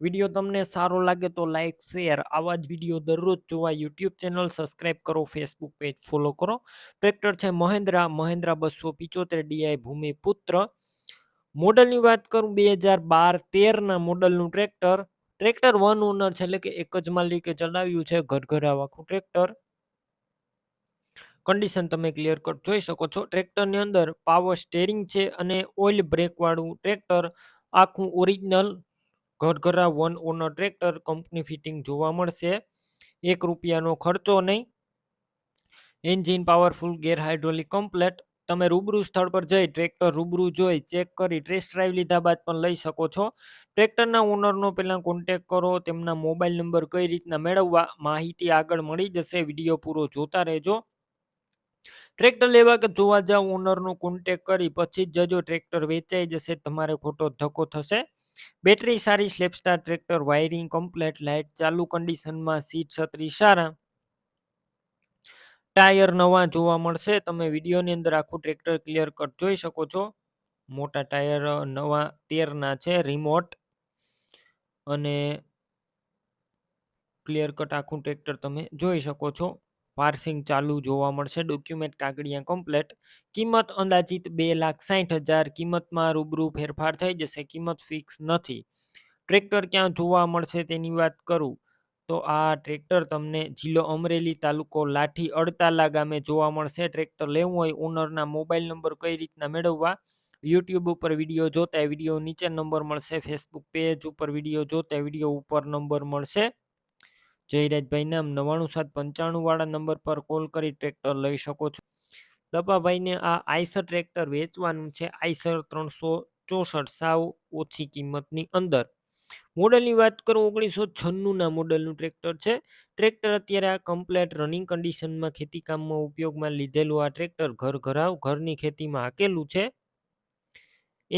Video તમને સારો લાગે તો લાઇક શેર આવા જ વીડિયો દરરોજ જોવા યુટ્યુબ ચેનલ સબસ્ક્રાઇબ કરો ફેસબુક પેજ ફોલો કરો. ટ્રેક્ટર છે મહેન્દ્રા મહેન્દ્રા બસો પિચોતેર ડીઆઈ ભૂમિપુત્ર. મોડલની વાત કરું બે હજાર બાર તેરના મોડલનું ટ્રેક્ટર ટ્રેક્ટર વન ઓનર છે, એટલે કે એક જ માલિકે ચલાવ્યું છે ઘરઘરાવ આખું ટ્રેક્ટર કન્ડિશન તમે ક્લિયર કટ જોઈ શકો છો. ટ્રેક્ટરની અંદર પાવર સ્ટેરિંગ છે અને ઓઇલ બ્રેકવાળું ટ્રેક્ટર આખું original ઘરઘરા one owner tractor company fitting જોવા મળશે. એક રૂપિયાનો ખર્ચો નહીં. Engine powerful, gear hydraulic, complete. તમે રૂબરૂ સ્થળ પર જઈ ટ્રેક્ટર રૂબરૂ જોઈ, ચેક કરી, ટેસ્ટ ડ્રાઈવ લીધા બાદ પણ લઈ શકો છો. ટ્રેક્ટરના ઓનરનો પહેલાં કોન્ટેક કરો, તેમના મોબાઈલ નંબર કઈ રીતના મેળવવા, માહિતી આગળ મળી જશે, વીડિયો પૂરો જોતા રહેજો. ટ્રેક્ટર લેવા કે જોવા જાવ, ઓનરનો કોન્ટેક કરી, પછી જ જજો, ટ્રેક્ટર વેચાઈ જશે, તમારે ખોટો ધક્કો થશે. બેટરી સારી self start tractor wiring complete light ચાલુ કન્ડિશનમાં સીટ છત્રી સારા. ટાયર નવા જોવા મળશે. તમે વિડીયોની અંદર આખું ટ્રેક્ટર ક્લિયર કટ જોઈ શકો છો. મોટા ટાયર નવા તેરના છે રિમોટ અને ક્લિયર કટ આખું ટ્રેક્ટર તમે જોઈ શકો છો. પાર્સિંગ ચાલુ જોવા મળશે. ડોક્યુમેન્ટ કાગળિયા કમ્પ્લેટ. કિંમત અંદાજિત બે લાખ સાઠ હજાર. કિંમતમાં રૂબરૂ ફેરફાર થઈ જશે. કિંમત ફિક્સ નથી. ટ્રેક્ટર ક્યાં જોવા મળશે તેની વાત કરું? તો આ ટ્રેક્ટર તમને જિલ્લો અમરેલી તાલુકો લાઠી અડતાલા ગામે જોવા મળશે. ટ્રેક્ટર લેવું હોય ઓનરના મોબાઈલ નંબર કઈ રીતના મેળવવા? યુટ્યુબ ઉપર વીડિયો જોતા વીડિયો નીચે નંબર મળશે. ફેસબુક પેજ ઉપર વીડિયો જોતા વીડિયો ઉપર નંબર મળશે. જયરાજભાઈ નામ નવાણું સાત પંચાણું વાળા નંબર પર કોલ કરી ટ્રેક્ટર લઈ શકો છો. દપાભાઈને આ આઈસર ટ્રેક્ટર વેચવાનું છે. આઈસર ત્રણસો ચોસઠ સાવ ઓછી કિંમતની અંદર. મોડલની વાત કરું ઓગણીસો છન્નુંના મોડલનું ટ્રેક્ટર છે. ટ્રેક્ટર અત્યારે આ કમ્પ્લેટ રનિંગ કન્ડિશનમાં ખેતીકામમાં ઉપયોગમાં લીધેલું આ ટ્રેક્ટર ઘર ઘરાવ ઘરની ખેતીમાં હાકેલું છે.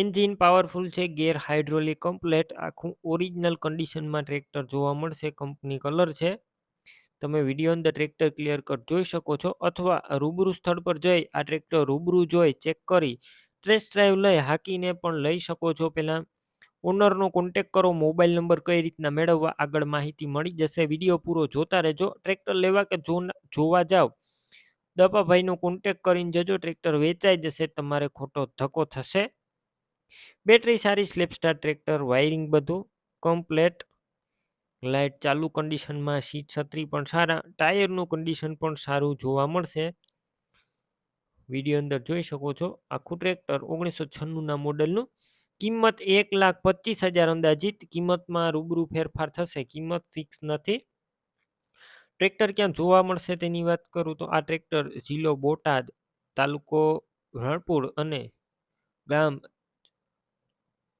એન્જિન પાવરફુલ છે, ગેર હાઇડ્રોલિક કમ્પ્લેટ, આખું ઓરિજિનલ કન્ડિશનમાં ટ્રેક્ટર જોવા મળશે, કંપની કલર છે. તમે વીડિયો અંદર ટ્રેક્ટર ક્લિયર કટ જોઈ શકો છો, અથવા રૂબરૂ સ્થળ પર જઈ, આ ટ્રેક્ટર રૂબરૂ જોઈ, ચેક કરી ટ્રેસ ડ્રાઈવ લઈ, હાકીને પણ લઈ શકો છો. પહેલાં ઓનરનો કોન્ટેક કરો, મોબાઈલ નંબર કઈ રીતના મેળવવા, આગળ માહિતી મળી જશે. વીડિયો પૂરો જોતા રહેજો. ટ્રેક્ટર લેવા કે જોવા જાવ દપાભાઈનો કોન્ટેક કરીને જજો, ટ્રેક્ટર વેચાઈ જશે, તમારે ખોટો ધક્કો થશે. બેટરી સારી સ્લેપસ્ટાર ટ્રેક્ટર, વાયરિંગ બધું કમ્પ્લેટ લાઇટ ચાલુ કન્ડિશનમાં સીટ છત્રી પણ સારા, ટાયરનું કન્ડિશન પણ સારું જોવા મળશે. વીડિયો અંદર જોઈ શકો છો, આખું ટ્રેક્ટર ઓગણીસો છન્નુંના મોડલનું. કિંમત એક લાખ પચીસ હજાર અંદાજિત, કિંમતમાં રૂબરૂ ફેરફાર થશે, કિંમત ફિક્સ નથી. ટ્રેક્ટર ક્યાં જોવા મળશે તેની વાત કરું તો આ ટ્રેક્ટર જિલ્લો બોટાદ તાલુકો રણપુર અને ગામ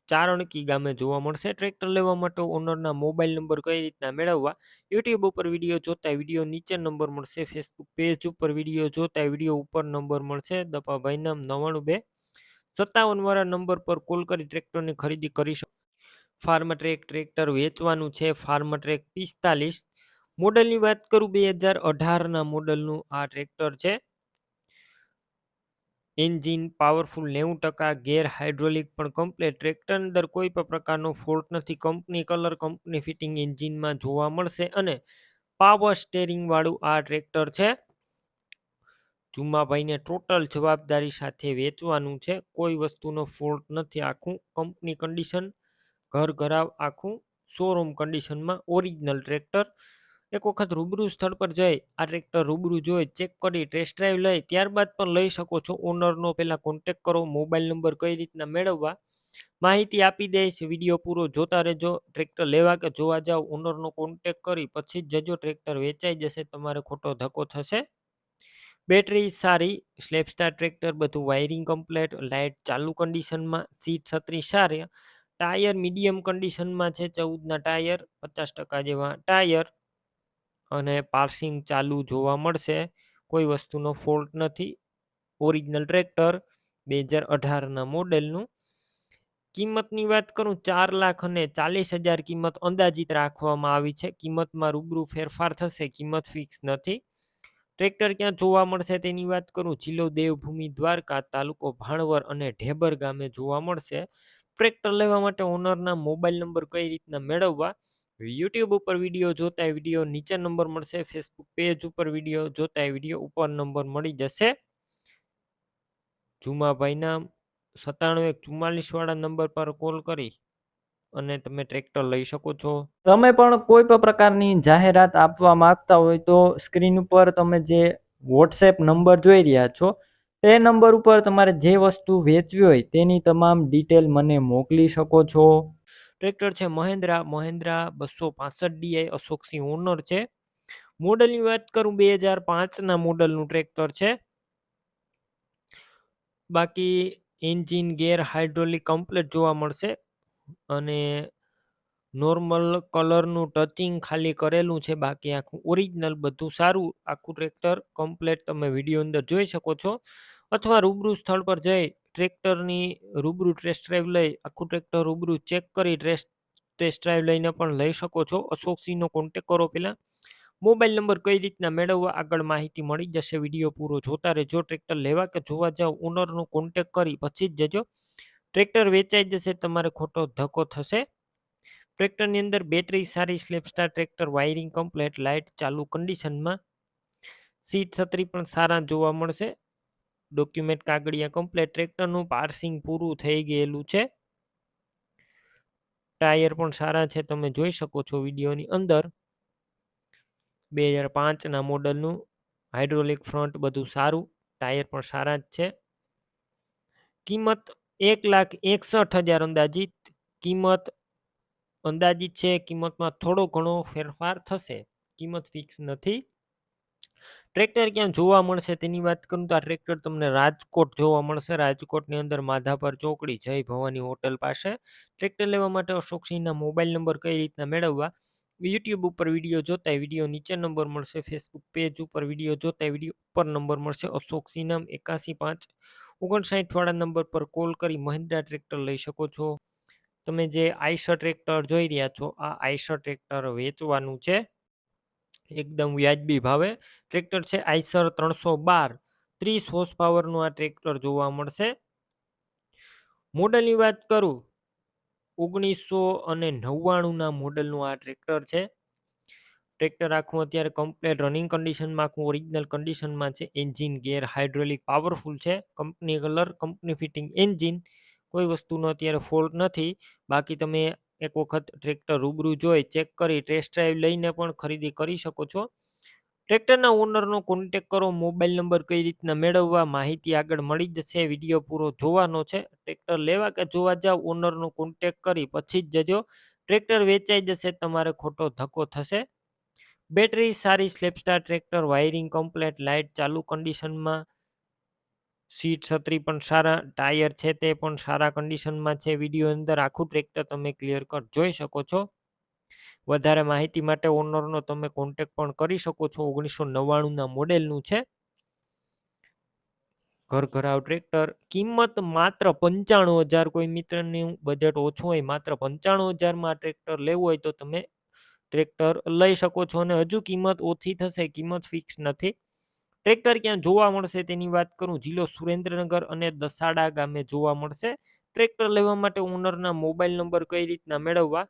ચારણકી ગામે જોવા મળશે. ટ્રેક્ટર લેવા માટે ઓનરના મોબાઈલ નંબર કઈ રીતના મેળવવા? યુટ્યુબ ઉપર વીડિયો જોતા વીડિયો નીચે નંબર મળશે. ફેસબુક પેજ ઉપર વીડિયો જોતા વીડિયો ઉપર નંબર મળશે. દપાભાઈ નામ નવાણું બે. સત્તાવન વાળા નંબર પર કોલ કરી ટ્રેક્ટરની ખરીદી કરી શકો. ફાર્મ ટ્રેક ટ્રેક્ટર વેચવાનું છે. ફાર્મ ટ્રેક પિસ્તાલીસ. મોડલની વાત કરું, બે હજાર અઢારના મોડલનું આ ટ્રેક્ટર છે. એન્જિન પાવરફુલ નેવું ટકા, ગેર હાઇડ્રોલિક પણ કમ્પ્લેટ. ટ્રેક્ટર અંદર કોઈ પણ પ્રકારનો ફોલ્ટ નથી. કંપની કલર, કંપની ફિટિંગ એન્જિનમાં જોવા મળશે અને પાવર સ્ટેરિંગવાળું આ ટ્રેક્ટર છે. જુમાભાઈને ટોટલ જવાબદારી સાથે વેચવાનું છે. કોઈ વસ્તુનો ફોલ્ટ નથી આખું. કંપની કન્ડિશન ઘર ઘરાવ આખું શોરૂમ કન્ડિશનમાં ઓરિજિનલ ટ્રેક્ટર. એક વખત રૂબરૂ સ્થળ પર જઈ આ ટ્રેક્ટર રૂબરૂ જોઈ ચેક કરી ટેસ્ટ ડ્રાઈવ લઈ, ત્યારબાદ પણ લઈ શકો છો. ઓનરનો પહેલાં કોન્ટેક કરો મોબાઈલ નંબર કઈ રીતના મેળવવા, માહિતી આપી દઈશ વીડિયો પૂરો જોતા રહેજો ટ્રેક્ટર લેવા કે જોવા જાવ ઓનરનો કોન્ટેક કરી, પછી જ જજો ટ્રેક્ટર વેચાઈ જશે, તમારે ખોટો ધક્કો થશે. બેટરી સારી સ્લેપસ્ટાર ટ્રેક્ટર બધું વાયરિંગ કમ્પ્લેટ લાઇટ ચાલુ કન્ડિશનમાં સીટ છત્રી સારી ટાયર મીડિયમ કન્ડિશનમાં છે, ચૌદના ટાયર પચાસ ટકા જેવા ટાયર અને પાર્સિંગ ચાલુ જોવા મળશે. કોઈ વસ્તુનો ફોલ્ટ નથી. ઓરિજિનલ ટ્રેક્ટર બે હજાર અઢારના મોડેલનું. કિંમતની વાત કરું, ચાર લાખ અને ચાલીસ હજાર કિંમત અંદાજિત રાખવામાં આવી છે. કિંમતમાં રૂબરૂ ફેરફાર થશે, કિંમત ફિક્સ નથી. ટ્રેક્ટર ક્યાં જોવા મળશે તેની વાત કરું, જિલ્લો દેવભૂમિ દ્વારકા તાલુકો ભાણવર અને ઢેબર ગામે જોવા મળશે. ટ્રેક્ટર લેવા માટે ઓનરના મોબાઈલ નંબર કઈ રીતના મેળવવા? યુટ્યુબ ઉપર વીડિયો જોતા વીડિયો નીચે નંબર મળશે ફેસબુક પેજ ઉપર વીડિયો જોતા વીડિયો ઉપર નંબર મળી જશે. જુમાભાઈના સત્તાણું એક ચુમ્માલીસ વાળા નંબર પર કોલ કરી અને તમે ટ્રેક્ટર લઈ શકો છો. તમે પણ કોઈ પણ પ્રકારની જાહેરાત આપવા માંગતા હોય તો સ્ક્રીન ઉપર તમે જે વોટ્સએપ નંબર જોઈ રહ્યા છો, તે નંબર ઉપર તમારે જે વસ્તુ વેચવી હોય તેની તમામ ડિટેલ મને મોકલી શકો છો. ટ્રેક્ટર છે મહેન્દ્રા મહેન્દ્રા બસો પાસઠ ડીઆઈ અશોકસિંહ ઓનર છે. મોડલની વાત કરું બે હજાર પાંચના મોડલનું ટ્રેક્ટર છે. બાકી એન્જિન, ગેર હાઇડ્રોલિક કમ્પ્લેટ જોવા મળશે. અને નોર્મલ કલરનું ટચિંગ ખાલી કરેલું છે, બાકી આખું ઓરિજિનલ બધું સારું, આખું ટ્રેક્ટર કમ્પ્લેટ તમે વીડિયો અંદર જોઈ શકો છો. અથવા રૂબરૂ સ્થળ પર જઈ ટ્રેક્ટરની રૂબરૂ ટેસ્ટ ડ્રાઈવ લઈ, આખું ટ્રેક્ટર રૂબરૂ ચેક કરી ટેસ્ટ ટેસ્ટ ડ્રાઈવ લઈને પણ લઈ શકો છો. અશોકસિંહનો કોન્ટેક કરો પહેલાં. મોબાઈલ નંબર કઈ રીતના મેળવવા આગળ માહિતી મળી જશે વીડિયો પૂરો જોતા રહેજો. ટ્રેક્ટર લેવા કે જોવા જાવ ઓનરનો કોન્ટેક કરી પછી જ જજો. ટ્રેક્ટર વેચાઈ જશે, તમારે ખોટો ધક્કો થશે. ટ્રેક્ટરની અંદર બેટરી સારી self start tractor wiring complete light ચાલુ કન્ડિશનમાં સીટ છત્રી પણ સારા જોવા મળશે. ડોક્યુમેન્ટ કાગળિયા કમ્પ્લેટ ટ્રેક્ટરનું પાર્સિંગ પૂરું થઈ ગયેલું છે. ટાયર પણ સારા છે, તમે જોઈ શકો છો વિડીયોની અંદર. બે હજાર પાંચના મોડલનું હાઇડ્રોલિક ફ્રન્ટ બધું સારું, ટાયર પણ સારા જ છે. કિંમત એક લાખ એકસઠ હજાર અંદાજિત, કિંમત અંદાજિત છે, કિંમતમાં થોડો ઘણો ફેરફાર થશે. કિંમત ફિક્સ નથી. ટ્રેક્ટર ક્યાં જોવા મળશે? તેની વાત કરું તો આ ટ્રેક્ટર તમને રાજકોટ જોવા મળશે. રાજકોટની અંદર માધાપર ચોકડી, જય ભવાની હોટલ પાસે. ટ્રેક્ટર લેવા માટે અશોકસિંહના મોબાઈલ નંબર કઈ રીતના મેળવવા? યુટ્યુબ ઉપર વીડિયો જોતા વીડિયો નીચે નંબર મળશે. ફેસબુક પેજ ઉપર વીડિયો જોતા વીડિયો ઉપર નંબર મળશે. અશોકસિંહ એકાસી પાંચ. ઓગણસાઠવાળા નંબર પર કોલ કરી મહિન્દ્રા ટ્રેક્ટર લઈ શકો છો. તમે જે આઈસર ટ્રેક્ટર જોઈ રહ્યા છો, આ આઈસર ટ્રેક્ટર વેચવાનું છે. એકદમ વ્યાજબી ભાવે. ટ્રેક્ટર છે આઈસર ત્રણસો બાર. ત્રીસ હોર્સ પાવરનું આ ટ્રેક્ટર જોવા મળશે. મોડલની વાત કરું. ઓગણીસો અને નવ્વાણુંના મોડલનું આ ટ્રેક્ટર છે. ટ્રેક્ટર આખું અત્યારે કમ્પ્લેટ રનિંગ કન્ડિશનમાં આખું ઓરિજિનલ કન્ડિશનમાં છે. એન્જિન ગેર હાઇડ્રોલિક પાવરફુલ છે. Company colour company fitting engine કોઈ વસ્તુનો અત્યારે ફોલ્ટ નથી. બાકી તમે એક વખત ટ્રેક્ટર રૂબરૂ જોઈ ચેક કરી ટેસ્ટ ડ્રાઈવ લઈને પણ ખરીદી કરી શકો છો. ટ્રેક્ટરના ઓનરનો કોન્ટેક કરો, મોબાઈલ નંબર કઈ રીતના મેળવવા, માહિતી આગળ મળી જશે, વીડિયો પૂરો જોવાનો છે. ટ્રેક્ટર લેવા કે જોવા જાવ, ઓનરનો કોન્ટેક કરી પછી જ જજો. ટ્રેક્ટર વેચાઈ જશે, તમારે ખોટો ધક્કો થશે. બેટરી સારી self start tractor, wiring complete, light ચાલુ કન્ડિશનમાં સીટ છત્રી પણ સારા, ટાયર છે તે પણ સારા કન્ડિશનમાં છે. વીડિયો અંદર આખું ટ્રેક્ટર તમે ક્લિયર કટ જોઈ શકો છો. વધારે માહિતી માટે ઓનરનો તમે કોન્ટેક પણ કરી શકો છો. ઓગણીસો નવ્વાણુંના મોડેલનું છે. ઘર ઘરાવ ટ્રેક્ટર કિંમત માત્ર પંચાણું હજાર, કોઈ મિત્રનું બજેટ ઓછું હોય, માત્ર પંચાણું હજારમાં ટ્રેક્ટર લેવું હોય તો તમે ટ્રેક્ટર લઈ શકો છો અને હજુ કિંમત ઓછી થશે, કિંમત ફિક્સ નથી. ટ્રેક્ટર ક્યાં જોવા મળશે તેની વાત કરું? જિલ્લો સુરેન્દ્રનગર અને દસાડા ગામે જોવા મળશે. ટ્રેક્ટર લેવા માટે ઓનરના મોબાઈલ નંબર કઈ રીતના મેળવવા?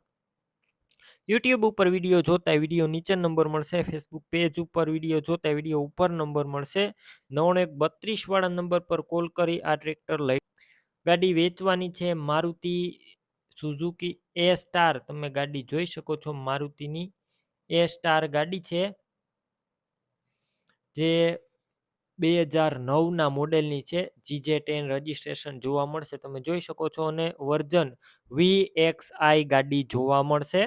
યુટ્યુબ ઉપર વીડિયો જોતા વીડિયો નીચે નંબર મળશે. ફેસબુક પેજ ઉપર વીડિયો જોતા વીડિયો ઉપર નંબર મળશે. નવણ એક બત્રીસ વાળા નંબર પર કોલ કરી આ ટ્રેક્ટર લઈ. ગાડી વેચવાની છે મારુતિ સુઝુકી એ સ્ટાર. તમે ગાડી જોઈ શકો છો. મારુતિની એ સ્ટાર ગાડી છે. જે બે હજાર નવના મોડેલની છે. જીજે ટેન રજિસ્ટ્રેશન જોવા મળશે. તમે જોઈ શકો છો અને વર્ઝન વી એક્સ આઈ ગાડી જોવા મળશે.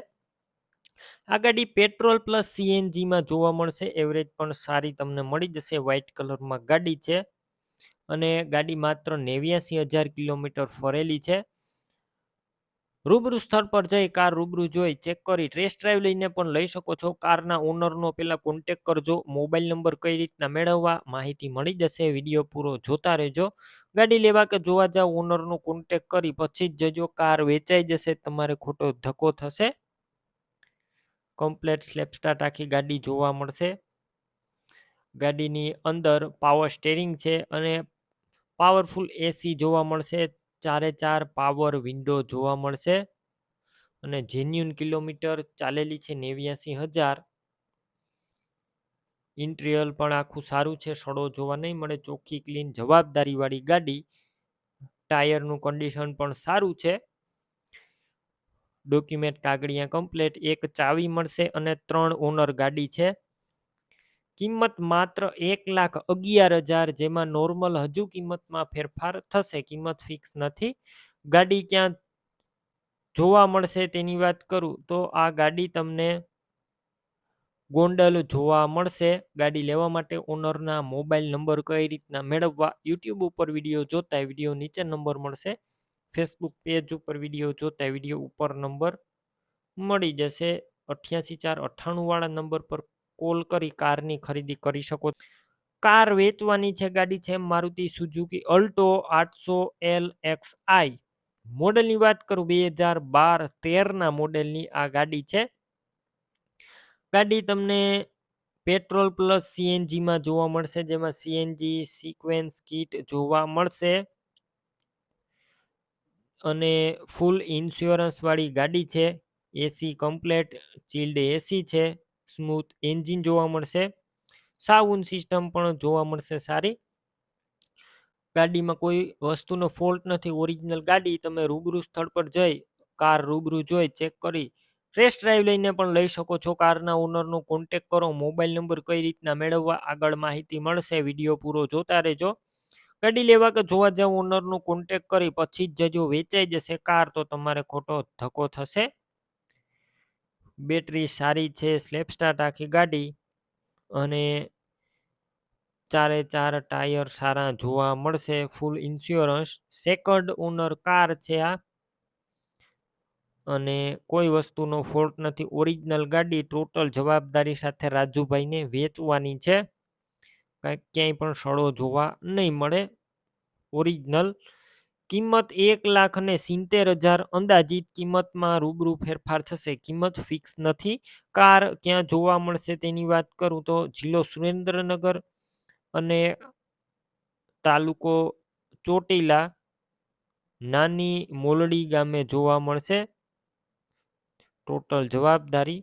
આ ગાડી પેટ્રોલ પ્લસ સીએનજીમાં જોવા મળશે. એવરેજ પણ સારી તમને મળી જશે. વ્હાઇટ કલરમાં ગાડી છે. અને ગાડી માત્ર નેવ્યાસી હજાર કિલોમીટર ફરેલી છે. રૂબરૂ સ્થળ પર જઈ કાર રૂબરૂ જોઈ ચેક કરી. ટેસ્ટ ડ્રાઈવ લઈને પણ લઈ શકો છો. કારના ઓનરનો પહેલાં કોન્ટેક કરજો. મોબાઈલ નંબર કઈ રીતના મેળવવા માહિતી મળી જશે. વીડિયો પૂરો જોતા રહેજો. ગાડી લેવા કે જોવા જાવ ઓનરનો કોન્ટેક કરી. પછી જ જજો. કાર વેચાઈ જશે. તમારે ખોટો ધક્કો થશે. કમ્પ્લેટ સ્લેપસ્ટાર્ટ આખી ગાડી જોવા મળશે. ગાડીની અંદર પાવર સ્ટેરિંગ છે અને પાવરફુલ એસી જોવા મળશે. ચારે ચાર પાવર વિન્ડો જોવા મળશે. અને જેન્યુન કિલોમીટર ચાલેલી છે નેવ્યાસી હજાર. ઇન્ટ્રિયલ પણ આખું સારું છે, સડો જોવા નહીં મળે, ચોખ્ખી ક્લીન જવાબદારીવાળી ગાડી. ટાયરનું કન્ડિશન પણ સારું છે. ડોક્યુમેન્ટ કાગળિયા કમ્પ્લેટ એક ચાવી મળશે અને ત્રણ ઓનર ગાડી છે. કિંમત માત્ર એક લાખ અગિયાર હજાર જેમાં નોર્મલ હજુ કિંમતમાં ફેરફાર થશે, કિંમત ફિક્સ નથી. ગાડી ક્યાં જોવા મળશે તેની વાત કરું તો આ ગાડી તમને ગોંડલ જોવા મળશે. ગાડી લેવા માટે ઓનરના મોબાઈલ નંબર કઈ રીતના મેળવવા યુટ્યુબ ઉપર વીડિયો જોતા વીડિયો નીચે નંબર મળશે. ફેસબુક પેજ ઉપર વીડિયો જોતા વીડિયો ઉપર નંબર મળી જશે. અઠ્યાસી ચાર અઠ્ઠાણું વાળા નંબર પર કોલ કરી કારની ખરીદી કરી શકો કાર વેચવાની છે ગાડી છે, મારુતિ સુઝુકી અલ્ટો આઠસો એલ એક્સ આઈ. મોડેલની વાત કરું, બે હજાર બાર તેરના મોડેલની આ ગાડી છે. ગાડી તમને પેટ્રોલ પ્લસ સીએનજીમાં જોવા મળશે, જેમાં સીએનજી સિક્વેન્સ કિટ જોવા મળશે. અને ફૂલ ઇન્સ્યોરન્સવાળી ગાડી છે. એસી કમ્પ્લેટ, ચિલ્ડ એસી છે. સ્મૂથ એન્જિન જોવા મળશે. સાઉન્ડ સિસ્ટમ પણ જોવા મળશે સારી. ગાડીમાં કોઈ વસ્તુનો ફોલ્ટ નથી, ઓરિજિનલ ગાડી, તમે રૂબરૂ સ્થળ પર જઈ, કાર રૂબરૂ જોઈ, ચેક કરી, ટેસ્ટ ડ્રાઈવ લઈને પણ લઈ શકો છો. કારના ઓનરનો કોન્ટેક કરો, મોબાઈલ નંબર કઈ રીતના મેળવવા, આગળ માહિતી મળશે, વીડિયો પૂરો જોતા રહેજો. ગાડી લેવા કે જોવા જાવ, ઓનરનો કોન્ટેક કરી, પછી જ જજો વેચાઈ જશે, કાર તો તમારે ખોટો ધક્કો થશે. બેટરી સારી છે સ્લેપ સ્ટાર્ટ આખી ગાડી અને ચારે ચાર ટાયર સારા જોવા મળશે full insurance second owner car છે આ. અને કોઈ વસ્તુનો ફોલ્ટ નથી ઓરિજિનલ ગાડી ટોટલ જવાબદારી સાથે રાજુભાઈને વેચવાની છે. કાંઈક ક્યાંય પણ સડો જોવા નહીં મળે. ઓરિજિનલ કિંમત એક લાખ અને સિત્તેર હજાર અંદાજિત કિંમતમાં રૂબરૂ ફેરફાર થશે. કિંમત ફિક્સ નથી. કાર ક્યાં જોવા મળશે તેની વાત કરું તો જિલ્લો સુરેન્દ્રનગર અને તાલુકો ચોટીલા નાની મોલડી ગામે જોવા મળશે. ટોટલ જવાબદારી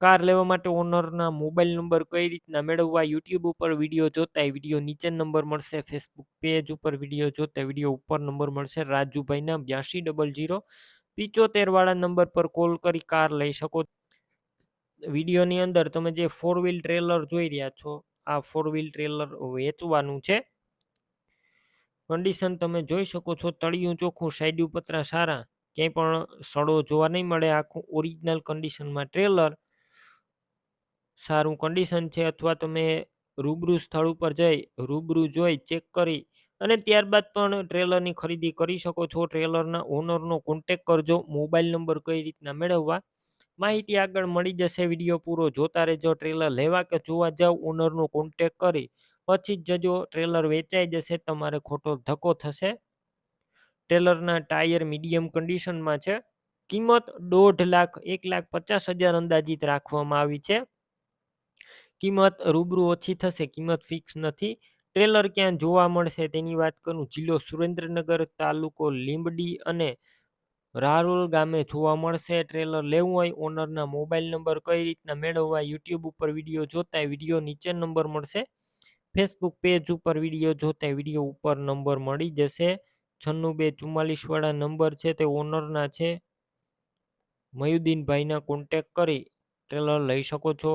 કાર લેવા માટે ઓનરના મોબાઈલ નંબર કઈ રીતના મેળવવા, યુટ્યુબ ઉપર વીડિયો જોતા વીડિયો નીચે નંબર મળશે, ફેસબુક પેજ ઉપર વીડિયો જોતા વીડિયો ઉપર નંબર મળશે, રાજુભાઈના બ્યાસી ડબલ જીરો પિચોતેર વાળા નંબર પર કોલ કરી કાર લઈ શકો. વિડીયોની અંદર તમે જે ફોર વ્હીલ ટ્રેલર જોઈ રહ્યા છો, આ ફોર વ્હીલ ટ્રેલર વેચવાનું છે. કન્ડિશન તમે જોઈ શકો છો, તળિયું ચોખ્ખું, સાઈડ પતરા સારા, ક્યાંય પણ સડો જોવા નહીં મળે, આખું ઓરિજિનલ કન્ડિશનમાં ટ્રેલર સારું કન્ડિશન છે અથવા તમે રૂબરૂ સ્થળ ઉપર જઈ રૂબરૂ જોઈ ચેક કરી અને ત્યારબાદ પણ ટ્રેલરની ખરીદી કરી શકો છો. ટ્રેલરના ઓનરનો કોન્ટેક કરજો. મોબાઈલ નંબર કઈ રીતના મેળવવા? માહિતી આગળ મળી જશે. વીડિયો પૂરો જોતા રહેજો. ટ્રેલર લેવા કે જોવા જાવ ઓનરનો કોન્ટેક કરી પછી જ જજો. ટ્રેલર વેચાઈ જશે, તમારે ખોટો ધક્કો થશે. ટ્રેલરના ટાયર મીડિયમ કન્ડિશનમાં છે. કિંમત દોઢ લાખ, એક લાખ પચાસ હજાર અંદાજિત રાખવામાં આવી છે. કિંમત રૂબરૂ ઓછી થશે, કિંમત ફિક્સ નથી. ટ્રેલર ક્યાં જોવા મળશે તેની વાત કરું, જિલ્લો સુરેન્દ્રનગર તાલુકો લીંબડી અને રારોલ ગામે જોવા મળશે. ટ્રેલર લેવું હોય, ઓનરના મોબાઈલ નંબર કઈ રીતના મેળવવા, યુટ્યુબ ઉપર વીડિયો જોતા વીડિયો નીચે નંબર મળશે. ફેસબુક પેજ ઉપર વીડિયો જોતા વીડિયો ઉપર નંબર મળી જશે. છન્નું બે ચુમ્માલીસવાળા નંબર છે તે ઓનરના છે. મયુદ્દીનભાઈના કોન્ટેક કરી ટ્રેલર લઈ શકો છો.